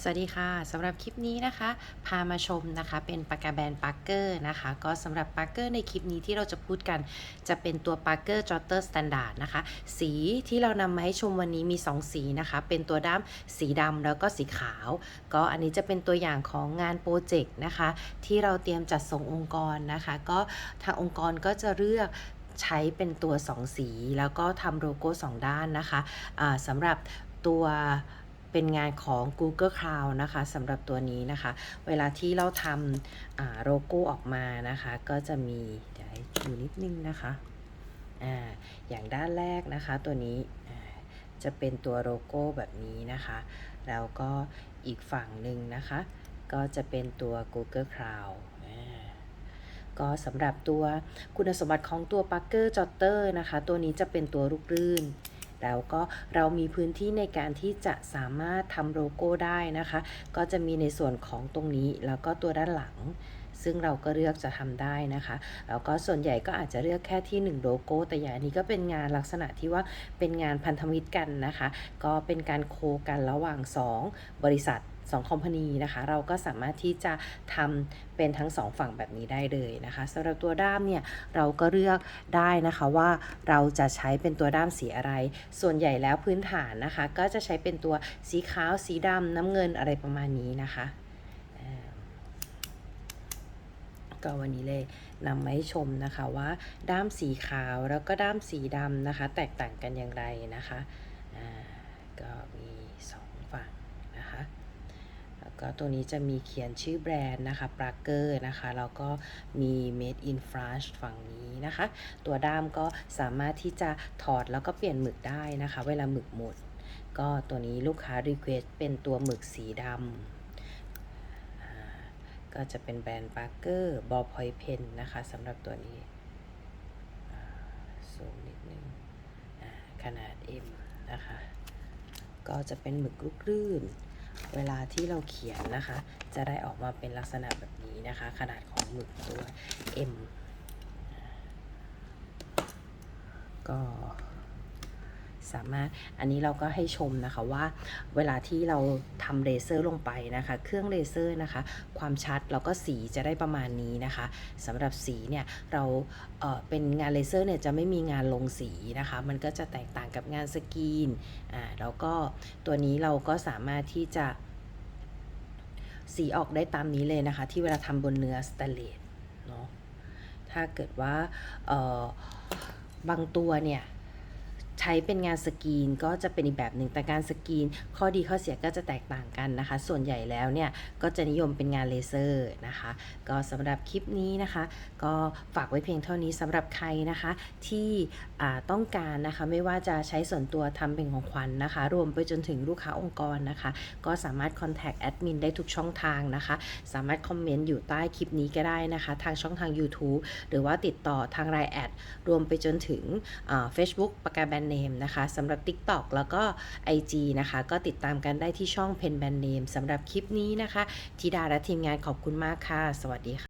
สวัสดีค่ะสำหรับคลิปนี้นะคะ พามาชมนะคะเป็นปากกาแบรนด์ปาร์เกอร์นะคะ ก็สำหรับปาร์เกอร์ในคลิปนี้ที่เราจะพูดกัน จะเป็นตัวปาร์เกอร์จอเตอร์สแตนดาร์ดนะคะ สีที่เรานำมาให้ชมวันนี้มี 2 สีนะคะ เป็นตัวด้ามสีดำแล้วก็สีขาว ก็อันนี้จะเป็นตัวอย่างของงานโปรเจกต์นะคะ ที่เราเตรียมจัดส่งองค์กรนะคะ ก็ทางองค์กรก็จะเลือกใช้เป็นตัว 2 สี แล้วก็ทำโลโก้ 2 ด้านนะคะอ่าสำหรับตัว เป็นงานของ Google Cloud นะคะสำหรับตัวนี้นะคะ เวลาที่เราทำโลโก้ออกมานะคะ ก็จะมีเดี๋ยวให้ดูนิดนึงนะคะอ่าอย่างด้านแรกนะคะตัวนี้จะเป็นตัวโลโก้แบบนี้นะคะ แล้วก็อีกฝั่งหนึ่งนะคะ ก็จะเป็นตัว Google Cloud ก็สำหรับตัวคุณสมบัติของตัว Parker Jotter นะคะ ตัวนี้จะเป็นตัวลูกรื่น แล้วก็เรามีพื้นที่ในการที่จะสามารถทำโลโก้ได้นะคะ ก็จะมีในส่วนของตรงนี้แล้วก็ตัวด้านหลังซึ่งเราก็เลือกจะทำได้นะคะ แล้วก็ส่วนใหญ่ก็อาจจะเลือกแค่ที่ 1 โลโก้ แต่อย่างอันนี้ก็เป็นงานลักษณะที่ว่าเป็นงานพันธมิตรกันนะคะ ก็เป็นการโคกันระหว่าง 2 บริษัท 2คอมพานีนะคะ เราก็สามารถที่จะทำเป็นทั้ง 2 ฝั่งแบบนี้ได้เลยนะคะสำหรับตัวด้ามเนี่ยเราก็เลือกได้นะคะว่าเราจะใช้เป็นตัวด้ามสีอะไร ส่วนใหญ่แล้วพื้นฐานนะคะ ก็จะใช้เป็นตัวสีขาว สีดำน้ำเงินอะไรประมาณนี้นะคะก็วันนี้เลยนำมาให้ชมนะคะว่าด้ามสีขาวแล้วก็ด้ามสีดำนะคะ แตกต่างกันอย่างไรนะคะก็มีสองฝั่งนะคะ แล้วก็ตัวนี้จะมีเขียนชื่อแบรนด์นะคะปราเกอร์นะคะแล้วก็มี made in France ฝั่งนี้นะคะ ตัวด้ามก็สามารถที่จะถอดแล้วก็เปลี่ยนหมึกได้นะคะ เวลาหมึกหมด ก็ตัวนี้ลูกค้า request เป็นตัวหมึกสีดำก็จะเป็นแบรนด์ปาร์เกอร์บอลพอยเพนนะคะสำหรับตัวนี้ซูมนิดนึงขนาด M นะคะ ก็จะเป็นหมึกลูกลื่น เวลาที่เราเขียนนะคะ จะได้ออกมาเป็นลักษณะแบบนี้นะคะ ขนาดของหมึกตัว M ก็ สามารถอันนี้เราก็ให้ชมนะคะว่าเวลาที่เราทำเลเซอร์ลงไปนะคะ เครื่องเลเซอร์นะคะ ความชัดแล้วก็สีจะได้ประมาณนี้นะคะสำหรับสีเนี่ยเราเเป็นงานเลเซอร์เนี่ยจะไม่มีงานลงสีนะคะ มันก็จะแตกต่างกับงานสกรีนอ่าแล้วก็ตัวนี้เราก็สามารถที่จะสีออกได้ตามนี้เลยนะคะ ที่เวลาทำบนเนื้อสแตเลสเนาะถ้าเกิดว่าบางตัวเนี่ย ใช้เป็นงานสกรีนก็จะเป็นอีกแบบหนึ่งแต่การสกรีน ข้อดีข้อเสียก็จะแตกต่างกันนะคะ ส่วนใหญ่แล้วเนี่ยก็จะนิยมเป็นงานเลเซอร์นะคะ ก็สำหรับคลิปนี้นะคะ ก็ฝากไว้เพียงเท่านี้สำหรับใครนะคะที่ต้องการนะคะไม่ว่าจะใช้ส่วนตัวทำเป็นของขวัญนนะคะ รวมไปจนถึงลูกค้าองค์กรนะคะ ก็สามารถ contact admin ได้ทุกช่องทางนะคะ สามารถคอมเมนต์อยู่ใต้คลิปนี้ก็ได้นะคะ ทางช่องทาง YouTube หรือว่าติดต่อทาง Line แอดรวมไปจนถึงอ่า Facebook ปากกาแบน Name นะคะสำหรับ TikTok แล้วก็ IG นะคะ ก็ติดตามกันได้ที่ช่องเพนแบรนด์เนมสำหรับคลิปนี้นะคะธิดาและทีมงานขอบคุณมากค่ะ สวัสดีค่ะ